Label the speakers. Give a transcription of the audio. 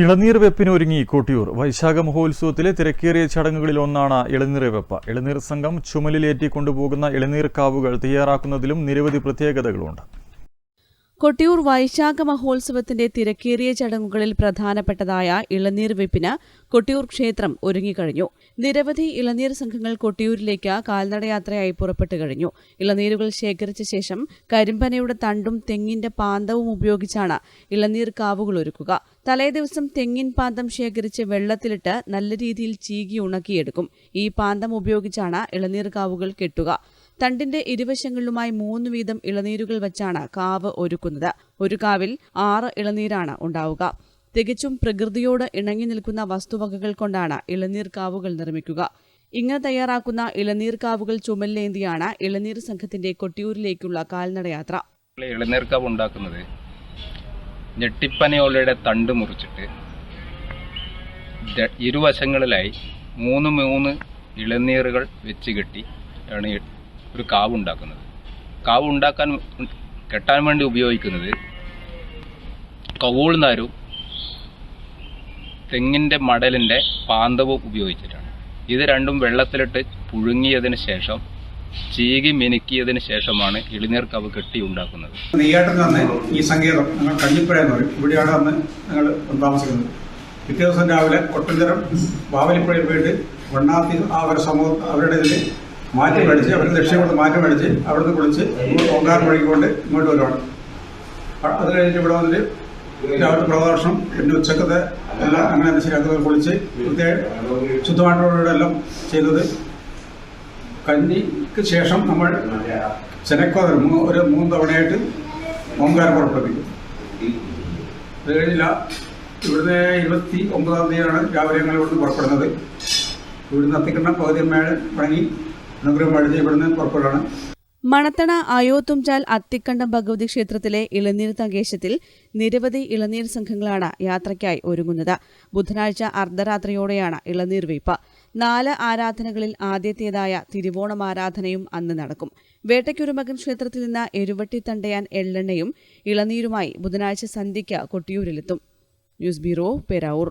Speaker 1: ഇളനീർ വെപ്പിനൊരുങ്ങി കൊട്ടിയൂർ. വൈശാഖ മഹോത്സവത്തിലെ തിരക്കേറിയ ചടങ്ങുകളിൽ ഒന്നാണ് ഇളനീർ വെപ്പ്. ഇളനീർ സംഘം ചുമലിലേറ്റി കൊണ്ടുപോകുന്ന ഇളനീർ കാവുകൾ തയ്യാറാക്കുന്നതിലും നിരവധി പ്രത്യേകതകളുണ്ട്.
Speaker 2: കൊട്ടിയൂർ വൈശാഖ മഹോത്സവത്തിന്റെ തിരക്കേറിയ ചടങ്ങുകളിൽ പ്രധാനപ്പെട്ടതായ ഇളനീർ വെപ്പിന് കൊട്ടിയൂർ ക്ഷേത്രം ഒരുങ്ങിക്കഴിഞ്ഞു. നിരവധി ഇളനീർ സംഘങ്ങൾ കൊട്ടിയൂരിലേക്ക് കാൽനടയാത്രയായി പുറപ്പെട്ടു കഴിഞ്ഞു. ഇളനീരുകൾ ശേഖരിച്ച ശേഷം കരിമ്പനയുടെ തണ്ടും തെങ്ങിന്റെ പാന്തവും ഉപയോഗിച്ചാണ് ഇളനീർ കാവുകൾ ഒരുക്കുക. തലേദിവസം തെങ്ങിൻ പാന്തം ശേഖരിച്ച് വെള്ളത്തിലിട്ട് നല്ല രീതിയിൽ ചീകി ഉണക്കിയെടുക്കും. ഈ പാന്തം ഉപയോഗിച്ചാണ് ഇളനീർ കാവുകൾ കെട്ടുക. തണ്ടിന്റെ ഇരുവശങ്ങളിലുമായി മൂന്ന് വീതം ഇളനീരുകൾ വെച്ചാണ് കാവ് ഒരുക്കുന്നത്. ഒരു കാവിൽ ആറ് ഇളനീരാണ് ഉണ്ടാവുക. തികച്ചും പ്രകൃതിയോട് ഇണങ്ങി നിൽക്കുന്ന വസ്തുവകകൾ കൊണ്ടാണ് ഇളനീർ കാവുകൾ നിർമ്മിക്കുക. ഇങ്ങനെ തയ്യാറാക്കുന്ന ഇളനീർ കാവുകൾ ചുമലിലേന്തിയാണ് ഇളനീർ സംഘത്തിന്റെ കൊട്ടിയൂരിലേക്കുള്ള കാൽനടയാത്ര.
Speaker 3: ഇളനീർ കാവ് ഉണ്ടാക്കുന്നത് ഞെട്ടിപ്പനയോളയുടെ തണ്ട് മുറിച്ചിട്ട് ഇരുവശങ്ങളിലായി മൂന്ന് മൂന്ന് ഇളനീറുകൾ വെച്ച് കെട്ടി ആണ് ഒരു കാവ് ഉണ്ടാക്കുന്നത്. കാവ് ഉണ്ടാക്കാൻ കെട്ടാൻ വേണ്ടി ഉപയോഗിക്കുന്നത് കവൂൾനാരും തെങ്ങിന്റെ മടലിന്റെ പാന്തവും ഉപയോഗിച്ചിട്ടാണ്. ഇത് രണ്ടും വെള്ളത്തിലിട്ട് പുഴുങ്ങിയതിന് ശേഷം ചീകി മിനുക്കിയതിന് ശേഷമാണ് ഇളിനീർ കവ് കെട്ടി ഉണ്ടാക്കുന്നത്.
Speaker 4: നെയ്യാട്ടിൽ നിന്ന് ഈ സങ്കേതം ഞങ്ങൾ കഞ്ഞിപ്പുഴ എന്ന് പറയും ഇവിടെയാണ് അന്ന് ഞങ്ങൾ താമസിക്കുന്നത്. പിറ്റേ ദിവസം രാവിലെ കൊട്ടഞ്ചരം വാവലിപ്പുഴയിൽ പോയിട്ട് വണ്ണാത്തി ആ ഒരു സമൂഹം അവരുടെ ഇതിൽ മാറ്റി മേടിച്ച് അവരുടെ കൊണ്ട് മാറ്റി മേടിച്ച് അവിടുന്ന് കുളിച്ച് ഓങ്കാർ വഴിക്കൊണ്ട് ഇങ്ങോട്ട് വരുവാണ് അത് കഴിഞ്ഞിട്ട് ഇവിടെ വന്നിട്ട് രാവിലെ പ്രഭാഷണം പിന്നെ ഉച്ചക്കത്തെ എല്ലാം അങ്ങനെ ശരിയാക്കുന്നത് കുളിച്ച് പ്രത്യേക ശുദ്ധമായിട്ടുള്ള എല്ലാം ചെയ്തത്. കഞ്ഞിക്ക് ശേഷം നമ്മൾ ചെനക്കോതർ ഒരു മൂന്ന് തവണയായിട്ട് ഓങ്കാരം പുറപ്പെടുവിക്കും. അത് കഴിഞ്ഞില്ല ഇവിടുന്ന് ഇരുപത്തി ഒമ്പതാം തീയതിയാണ് രാവിലെ ഞങ്ങൾ ഇവിടുന്ന് പുറപ്പെടുന്നത്. ഇവിടുന്ന് അത്തിക്കണ്ണം പകുതിയമ്മയാണ് വഴങ്ങി
Speaker 2: മണത്തണ അയോത്തുംചാൽ അത്തിക്കണ്ടം ഭഗവതി ക്ഷേത്രത്തിലെ ഇളനീർ തങ്കേശത്തിൽ നിരവധി ഇളനീർ സംഘങ്ങളാണ് യാത്രയ്ക്കായി ഒരുങ്ങുന്നത്. ബുധനാഴ്ച അർദ്ധരാത്രിയോടെയാണ് ഇളനീർ വീപ്പ് നാല് ആരാധനകളിൽ ആദ്യത്തേതായ തിരുവോണം ആരാധനയും അന്ന് നടക്കും. വേട്ടയ്ക്കൊരുമകൻ ക്ഷേത്രത്തിൽ നിന്ന് എരുവട്ടി തണ്ടയാൻ എള്ളെണ്ണയും ഇളനീരുമായി ബുധനാഴ്ച സന്ധ്യയ്ക്ക് കൊട്ടിയൂരിലെത്തും. News bureau Peravoor.